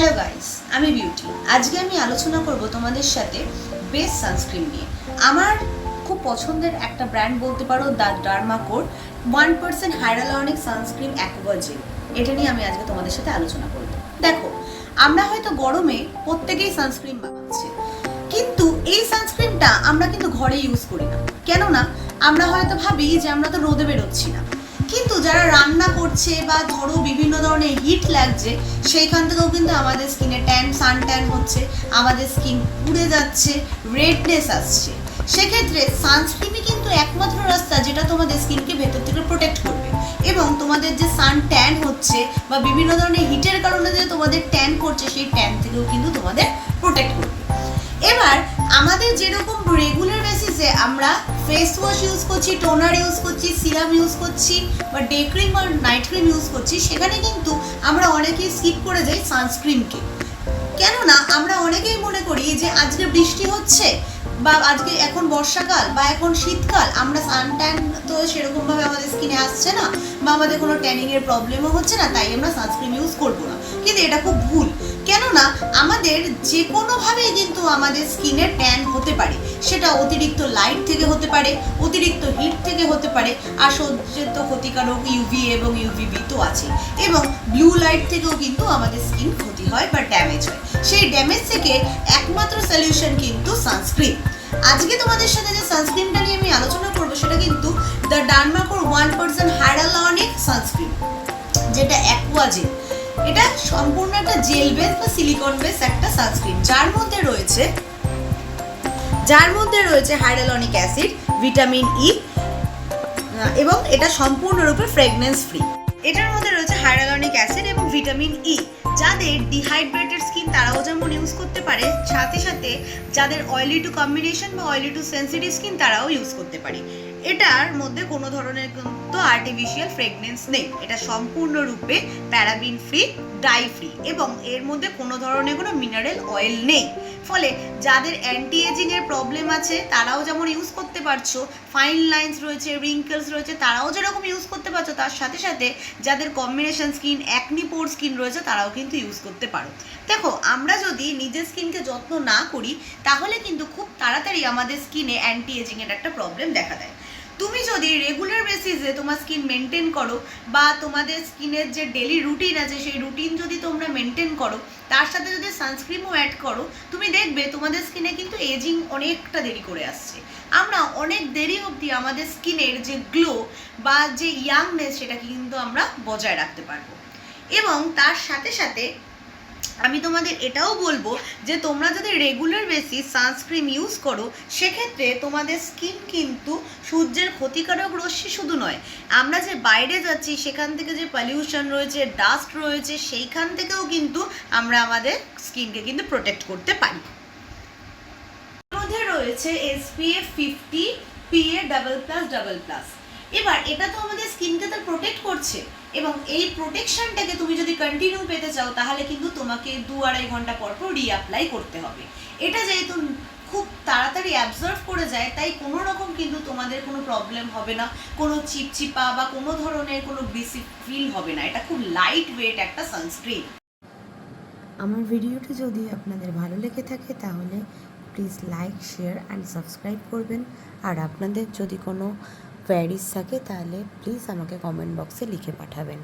Hello guys আমি beauty আজকে আমি আলোচনা করব তোমাদের সাথে বেস্ট সানস্ক্রিন নিয়ে। আমার খুব পছন্দের একটা ব্র্যান্ড বলতে পারো the Dermaco one percent hyaluronic sunscreen aquagel এটা নিয়ে আমি আজকে তোমাদের সাথে আলোচনা করব। দেখো, আমরা হয়তো গরমে প্রত্যেকেই সানস্ক্রিন বানাচ্ছে। কিন্তু এই সানস্ক্রিনটা আমরা কিন্তু ঘরে ইউজ করি না। কেননা, আমরা হয়তো ভাবি যে আমরা তো রোদে বেরোচ্ছি না। কিন্তু যারা রান্না করছে বা ধরো বিভিন্ন ধরনের হিট লাগছে, সেইখান থেকেও কিন্তু আমাদের স্কিনে ট্যান সান ট্যান হচ্ছে, আমাদের স্কিন পুড়ে যাচ্ছে রেডনেস আসছে। সেক্ষেত্রে সানস্ক্রিনই কিন্তু একমাত্র রাস্তা যেটা তোমাদের স্কিনকে ভেতর থেকে প্রোটেক্ট করবে। এবং তোমাদের যে সান ট্যান হচ্ছে বা বিভিন্ন ধরনের হিটের কারণে যে তোমাদের ট্যান করছে, সেই ট্যান থেকেও কিন্তু তোমাদের প্রোটেক্ট করবে। এবার আমাদের যেরকম রেগুলার বেসিসে আমরা ফেস ওয়াশ ইউজ করছি টোনার ইউজ করছি সিরাম ইউজ করছি, বা ডে ক্রিম আর নাইট ক্রিম ইউজ করছি, সেখানে কিন্তু আমরা অনেকেই স্কিপ করে যাই সানস্ক্রিনকে কেননা আমরা অনেকেই মনে করি যে আজকে বৃষ্টি হচ্ছে, বা আজকে এখন বর্ষাকাল, বা এখন শীতকাল, আমরা সানট্যান তো সেরকমভাবে আমাদের স্কিনে আসছে না, বা আমাদের কোনো ট্যানিংয়ের প্রবলেমও হচ্ছে না, তাই আমরা সানস্ক্রিন ইউজ করব না। কিন্তু এটা খুব ভুল। কেননা আমাদের যে কোনোভাবেই কিন্তু আমাদের স্কিনে ট্যান হতে পারে। সেটা অতিরিক্ত লাইট থেকে হতে পারে, অতিরিক্ত হিট থেকে হতে পারে, আর সহ্যের তো ক্ষতিকারক ইউভি এবং ইউভিবি তো আছে এবং ব্লু লাইট থেকেও কিন্তু আমাদের স্কিন ক্ষতি হয় বা ড্যামেজ হয়। সেই ড্যামেজ থেকে একমাত্র সলিউশন কিন্তু সানস্ক্রিন আজকে তোমাদের সাথে যে সানস্ক্রিনটা নিয়ে আমি আলোচনা করব, সেটা কিন্তু the Dermaco one percent hyaluronic sunscreen যেটা অ্যাকোয়াজেল এটা সম্পূর্ণ একটা জেল বেস বা সিলিকন বেস একটা সানস্ক্রিন যার মধ্যে রয়েছে, যার মধ্যে রয়েছে হাইড্রালনিক অ্যাসিড ভিটামিন ই এবং এটা সম্পূর্ণরূপে ফ্রেগনেন্স ফ্রি এটার মধ্যে রয়েছে হাইড্রালনিক অ্যাসিড এবং ভিটামিন ই যাদের ডিহাইড্রেটেড স্কিন তারাও যেমন ইউজ করতে পারে, সাথে সাথে যাদের অয়েলি টু কম্বিনেশন বা অয়েলি টু সেন্সিটিভ স্কিন তারাও ইউজ করতে পারে। এটার মধ্যে কোনো ধরনের কিন্তু আর্টিফিশিয়াল ফ্রেগনেন্স নেই। এটা সম্পূর্ণরূপে প্যারাবিন ফ্রি ডাই ফ্রি এবং এর মধ্যে কোনো ধরনের কোনো মিনারেল অয়েল নেই। ফলে যাদের অ্যান্টি এজিং এর প্রবলেম আছে, তারাও যেমন ইউজ করতে পারছ ফাইন লাইন্স রয়েছে রিঙ্কেলস রয়েছে, তারাও যেরকম ইউজ করতে পারছ, তার সাথে সাথে যাদের combination skin acne pore skin রয়েছে, তারাও কিন্তু ইউজ করতে পারো। দেখো, আমরা যদি নিজের স্কিনকে যত্ন না করি, তাহলে কিন্তু খুব তাড়াতাড়ি আমাদের স্কিনে অ্যান্টি এজিং এর একটা প্রবলেম দেখা দেয়। তুমি যদি রেগুলার বেসিসে তোমার স্কিন মেনটেন করো, বা তোমাদের স্কিনের যে ডেলি রুটিন আছে, সেই রুটিন যদি তোমরা মেনটেন করো, তার সাথে যদি সানস্ক্রিনও অ্যাড করো, তুমি দেখবে তোমাদের স্কিনে কিন্তু এজিং অনেকটা দেরি করে আসছে। আমরা অনেক দেরি অবধি আমাদের স্কিনের যে গ্লো বা যে ইয়াংনেস সেটাকে কিন্তু আমরা বজায় রাখতে পারব। এবং তার সাথে সাথে আমি তোমাদের এটাও বলব যে তোমরা যদি রেগুলার বেসিস সানস্ক্রিন ইউজ করো, সেক্ষেত্রে তোমাদের স্কিন কিন্তু সূর্যের ক্ষতিকারক রশ্মি শুধু নয়। আমরা যে বাইরে যাচ্ছি, সেখান থেকে যে পলিউশন রয়েছে ডাস্ট রয়েছে, সেইখান থেকেও কিন্তু আমরা আমাদের স্কিনকে কিন্তু প্রোটেক্ট করতে পারি। মধ্যে রয়েছে SPF fifty PA double plus double plus এবার এটা তো আমাদের স্কিনকে তো প্রোটেক্ট করছে। এবং এই প্রোটেকশনটাকে তুমি যদি কন্টিনিউ পেতে চাও, তাহলে কিন্তু তোমাকে দু আড়াই ঘণ্টা পর পর রিঅ্যাপ্লাই করতে হবে। এটা যেহেতু খুব তাড়াতাড়ি অ্যাবজর্ভ করে যায়, তাই কোনো রকম কিন্তু তোমাদের কোনো প্রবলেম হবে না। কোনো চিপচিপা বা কোনো ধরনের কোনো বেসিক ফিল হবে না। এটা খুব লাইট ওয়েট একটা সানস্ক্রিন আমার ভিডিওটি যদি আপনাদের ভালো লেগে থাকে, তাহলে please like share and subscribe করবেন। আর আপনাদের যদি কোনো কোয়ারিজ থাকে তাহলে প্লিজ আমাকে কমেন্ট বক্সে লিখে পাঠাবেন।